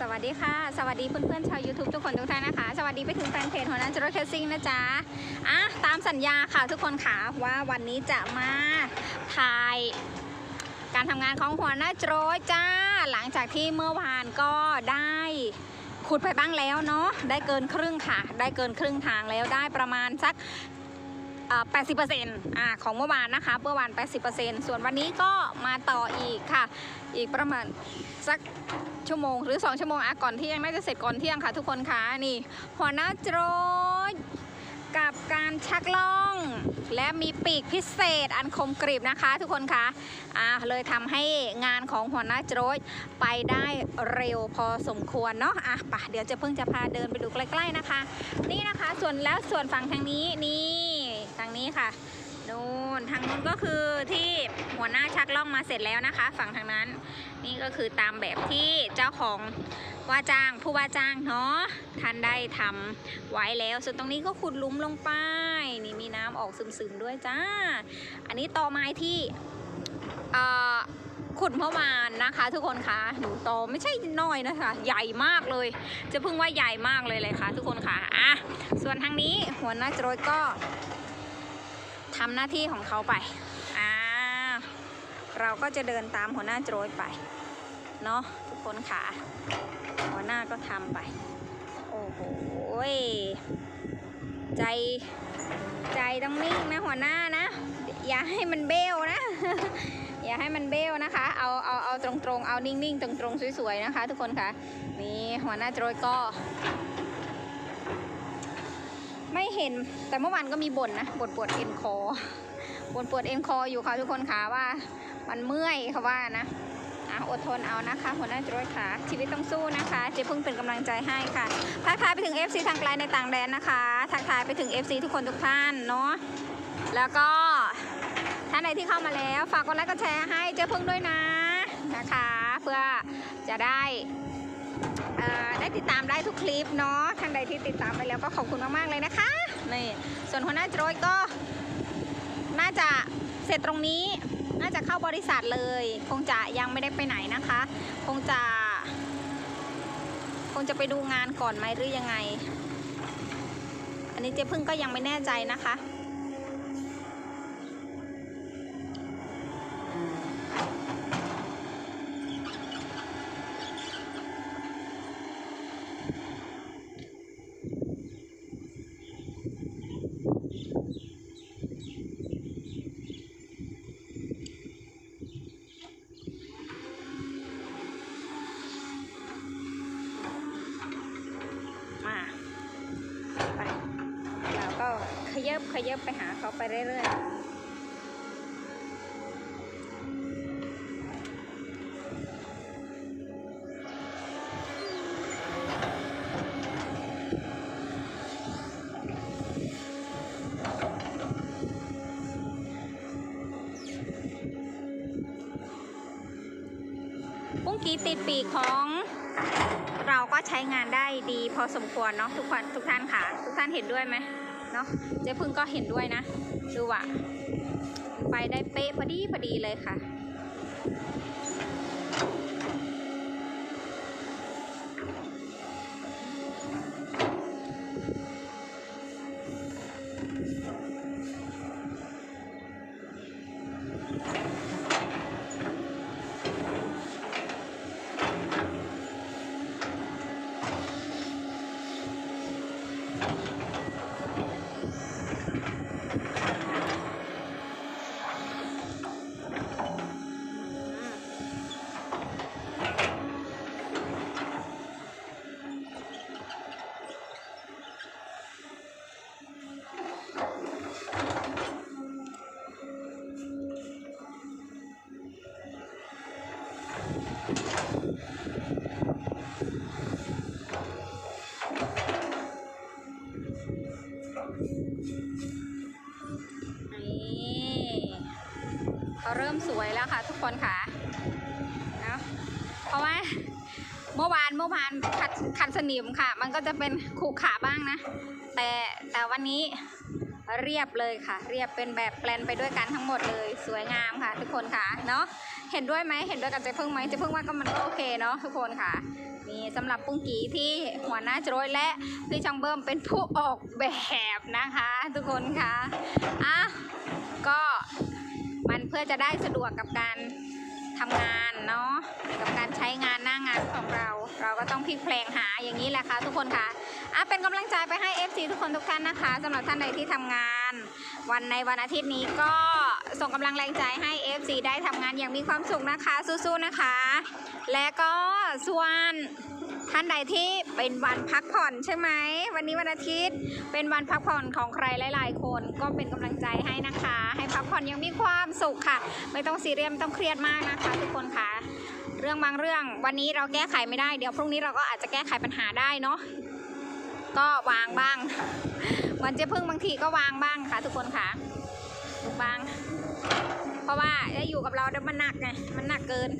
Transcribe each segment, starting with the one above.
สวัสดีค่ะ สวัสดีเพื่อนๆชาว YouTube ทุกคนทุกท่านนะคะ สวัสดีไปถึงแฟนเพจหัวหน้าจรถแคสซิ่งนะจ๊ะอะตามสัญญาค่ะทุกคนค่ะว่าวันนี้จะมาถ่ายการทำงานของหัวหน้าจรถจ้า หลังจากที่เมื่อวานก็ได้ขุดไปบ้างแล้วเนาะได้เกินครึ่งค่ะ ได้เกินครึ่งทางแล้วได้ประมาณสัก 80%อ่าของเมื่อวานนะคะเมื่อวาน 80%ส่วนวันนี้ก็มาต่ออีกค่ะ อีกประมาณสักชั่วโมงหรือ 2 ชั่วโมงอะก่อนเที่ยงน่าจะเสร็จก่อนเที่ยงค่ะทุกคนคะนี่หัวหน้าโจรยกับการชักล่อง และมีปีกพิเศษอันคมกริบนะคะ ทุกคนคะอ่าเลยทำให้งานของหัวหน้าโจรยไปได้เร็วพอสมควรเนาะอะป่ะเดี๋ยวจะเพิ่งจะพาเดินไปดูใกล้ๆนะคะ นี่นะคะส่วนแล้วส่วนฝั่งทางนี้นี่ ทางนี้ค่ะนู่นทางนู้นก็คือที่หัวหน้าชักล่องมาเสร็จแล้วนะคะ ฝั่งทางนั้น นี่ก็คือตามแบบที่เจ้าของว่าจ้างผู้ว่าจ้างเนาะท่านได้ทำไว้แล้ว ส่วนตรงนี้ก็ขุดลุมลงไป นี่มีน้ำออกซึมๆด้วยจ้า อันนี้ตอไม้ที่เอ่อขุดเมื่อวานนะคะ ทุกคนคะหนูตอไม่ใช่น้อยนะคะ ใหญ่มากเลย จะพึ่งว่าใหญ่มากเลยเลยค่ะ ทุกคนค่ะอะส่วนทางนี้หัวหน้าโจรยก็ ทำหน้าที่ของเขาไป อ่า เราก็จะเดินตามหัวหน้าโจรยไป เนาะทุกคนค่ะ หัวหน้าก็ทำไป โอ้โห ใจ ใจต้องนิ่งนะหัวหน้านะ อย่าให้มันเบี้ยวนะ อย่าให้มันเบี้ยวนะคะ เอาเอาเอาตรงๆ เอานิ่งๆ ตรงๆ สวยๆ นะคะ ทุกคนค่ะ นี่หัวหน้าโจรยก็ ไม่เห็นแต่เมื่อวานก็มีบ่นนะบ่นปวดเอ็นคอบ่นปวดเอ็นคออยู่ค่ะทุกคนค่ะว่ามันเมื่อยเขาว่านะอะอดทนเอานะคะหัวหน้าจรวดค่ะ ชีวิตต้องสู้นะคะเจ๊พึ่งเป็นกำลังใจให้ค่ะทักทายไปถึง FC ทางไกลในต่างแดนนะคะทักทายไปถึง FC ทุกคนทุกท่านเนาะแล้วก็ท่านใดที่เข้ามาแล้ว ฝากกดไลค์กดแชร์ให้เจ๊พึ่งด้วยนะนะคะ เพื่อจะได้ ได้ติดตามได้ทุกคลิปเนาะท่านใดที่ติดตามไปแล้วก็ขอบคุณมากๆเลยนะคะนี่ส่วนหัวหน้าโจรยก็ น่าจะเสร็จตรงนี้ น่าจะเข้าบริษัทเลย คงจะยังไม่ได้ไปไหนนะคะ คงจะ คงจะไปดูงานก่อนไหมหรือยังไง อันนี้เจ๊พึ่งก็ยังไม่แน่ใจนะคะ ขยับขยับไปหาเขาไปเรื่อยๆปุ้งกีติดปีกของเราก็ใช้งานได้ดีพอสมควรเนาะทุกคนทุกท่านค่ะ ทุกท่านเห็นด้วยไหม เนาะเจ๊พึ่งก็เห็นด้วยนะ ดูว่าไปได้เป๊ะพอดีพอดีเลยค่ะ เขาเริ่มสวยแล้วค่ะ ทุกคนค่ะเนาะเพราะว่าเมื่อวานเมื่อวานขัดขัดสนิมค่ะ มันก็จะเป็นขรุขระบ้างนะ แต่แต่วันนี้เรียบเลยค่ะ เรียบเป็นแบบแปลนไปด้วยกันทั้งหมดเลย สวยงามค่ะ ทุกคนค่ะเนาะเห็นด้วยไหมเห็นด้วยกับเจ๊พึ่งไหมเจ๊พึ่งว่าก็มันก็โอเคเนาะทุกคนค่ะนี่สำหรับปุ้งกีที่หัวหน้าโจยและพี่ช่างเบิ้มเป็นผู้ออกแบบนะคะ ทุกคนค่ะอะก็ มันเพื่อจะได้สะดวกกับการทำงานเนาะกับการใช้งานหน้างานของเรา เราก็ต้องพลิกแพลงหาอย่างนี้แหละค่ะทุกคนค่ะอะเป็นกำลังใจไปให้ FC ทุกคนทุกท่านนะคะสำหรับท่านใดที่ทำงาน วันในวันอาทิตย์นี้ก็ส่งกำลังแรงใจให้ FC ได้ทำงานอย่างมีความสุขนะคะสู้ๆนะคะ และก็ส่วน ท่านใดที่เป็นวันพักผ่อนใช่ไหม วันนี้วันอาทิตย์เป็นวันพักผ่อนของใครหลาย ๆ คนก็เป็นกำลังใจให้นะคะ ให้พักผ่อนอยังมีความสุขค่ะ ไม่ต้องซีเรียสไม่ต้องเครียดมากนะคะทุกคนค่ะ เรื่องบางเรื่องวันนี้เราแก้ไขไม่ได้เดี๋ยวพรุ่งนี้เราก็อาจจะแก้ไขปัญหาได้เนาะก็วางบ้างวันเจะพึ่งบางทีก็วางบ้างค่ะทุกคนค่ะวาง เพราะว่าจะอยู่กับเราเดี๋ยวมันหนักไงมันหนักเกิน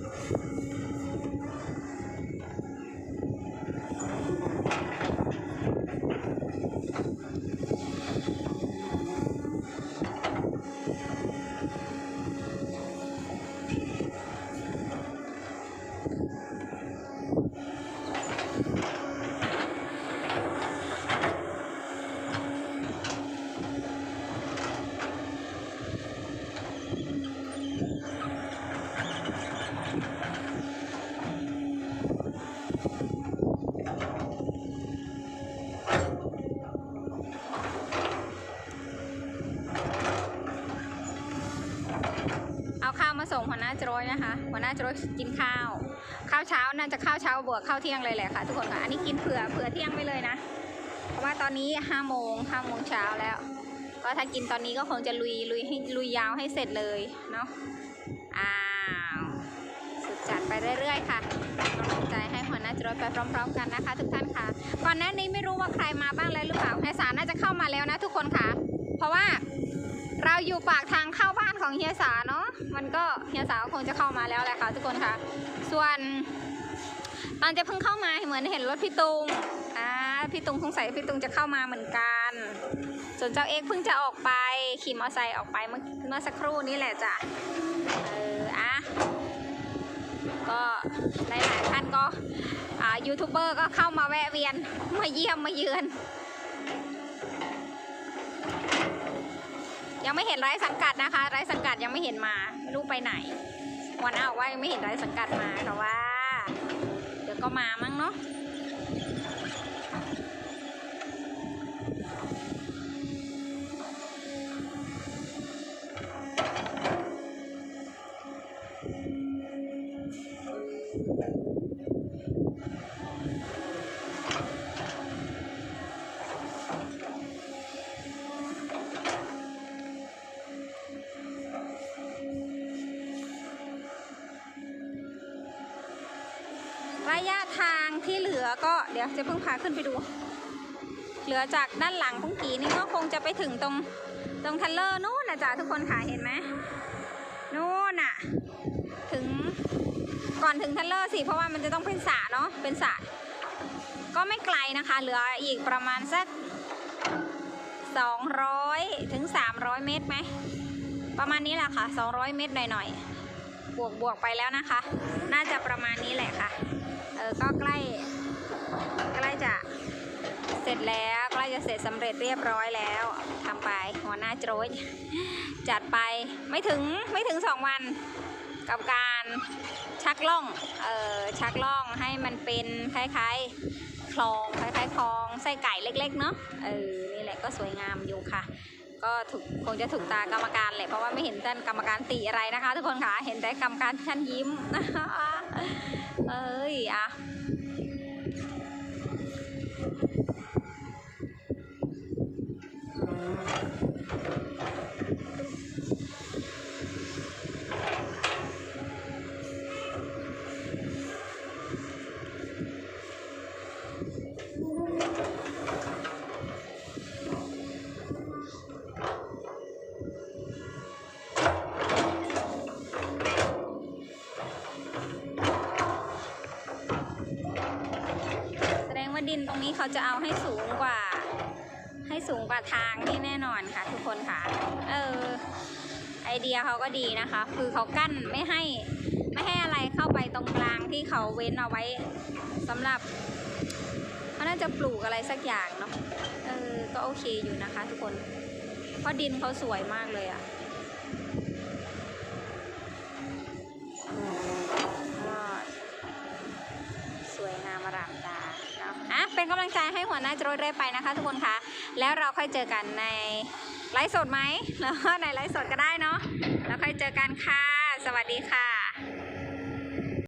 เอาข้าวมาส่งหัวห น้าจรยนะคะหัวหน้าจรยกินข้าว ข้าวเช้าน่าจะข้าวเช้าบวกข้าวเที่ยงเลยแหละค่ะ ทุกคนค่ะอันนี้กินเผื่อเผื่อเที่ยงไปเลยนะ เพราะว่าตอนนี้ห้าโมงห้าโมงเช้าแล้ว ก็ถ้ากินตอนนี้ก็คงจะลุยลุยให้ลุยยาวให้เสร็จเลยเนาะอ้าวสุดจัดไปเรื่อยๆค่ะกำลังใจให้หัวหน้าจรยไปพร้อม ๆ กันนะคะ ทุกท่านค่ะก่อนหน้านี้ไม่รู้ว่าใครมาบ้างแล้วหรือเปล่าเฮียสารน่าจะเข้ามาแล้วนะ ทุกคนค่ะ เพราะว่า เราอยู่ปากทางเข้าบ้านของเฮียสาเนาะมันก็เฮียสาคงจะเข้ามาแล้วแหละค่ะทุกคนค่ะ ส่วนตอนจะเพิ่งเข้ามาเหมือนเห็นรถพี่ตุงอ่าพี่ตุงสงสัยพี่ตุงจะเข้ามาเหมือนกัน ส่วนเจ้าเอกเพิ่งจะออกไปขี่มอเตอร์ไซค์ออกไปเมื่อเมื่อสักครู่นี้แหละจ้ะเอออะก็หลายๆท่านก็อ่ายูทูบเบอร์ก็เข้ามาแวะเวียนมาเยี่ยมมาเยือน ยังไม่เห็นไร้สังกัดนะคะ ไร้สังกัดยังไม่เห็นมาไม่รู้ไปไหน วันเอาบอกว่ายังไม่เห็นไร้สังกัดมาแต่ว่า เดี๋ยวก็มามั้งเนาะ ระยะทางที่เหลือก็เดี๋ยวจะเพิ่งพาขึ้นไปดู เหลือจากด้านหลังพุงกีนี่ก็คงจะไปถึงตรงตรงทันเลอร์นู่นนะจ๊ะทุกคนค่ะเห็นไหมนู่นน่ะ ถึงก่อนถึงทันเลอร์สิเพราะว่ามันจะต้องเป็นสระเนาะเป็นสระก็ไม่ไกลนะคะ เหลืออีกประมาณสัก200ถึง300 เมตรไหมประมาณนี้แหละค่ะ 200 เมตรหน่อยๆ บวกบวกไปแล้วนะคะ น่าจะประมาณนี้แหละค่ะ เออ ก็ใกล้ ใกล้จะเสร็จแล้วใกล้จะเสร็จสำเร็จเรียบร้อยแล้วทำไปหัวหน้าโจรยจัดไปไม่ถึงไม่ถึงสองวันกับการชักล่อง เออชักล่องให้มันเป็นคล้ายๆคลองคล้ายๆคลองไส้ไก่เล็กๆเนาะเออ นี่แหละก็สวยงามอยู่ค่ะ ก็ถูกคงจะถูกตากรรมการแหละเพราะว่าไม่เห็นท่านกรรมการตีอะไรนะคะ ทุกคนค่ะเห็นแต่กรรมการท่านยิ้มเอ้ยอะ เขาจะเอาให้สูงกว่า ให้สูงกว่าทางนี่แน่นอนค่ะ ทุกคนค่ะ เออ ไอเดียเขาก็ดีนะคะ คือเขากั้นไม่ให้ไม่ให้อะไรเข้าไปตรงกลางที่เขาเว้นเอาไว้สำหรับเขาน่าจะปลูกอะไรสักอย่างเนาะเออก็โอเคอยู่นะคะ ทุกคนเพราะดินเขาสวยมากเลยอะ่ะ ลังใจให้หัวหน้าจรดได้ไปนะคะ ทุกคนคะ แล้วเราค่อยเจอกันในไลฟ์สดไหมแล้วในไลฟ์สดก็ได้เนาะแล้วค่อยเจอกันค่ะ สวัสดีค่ะ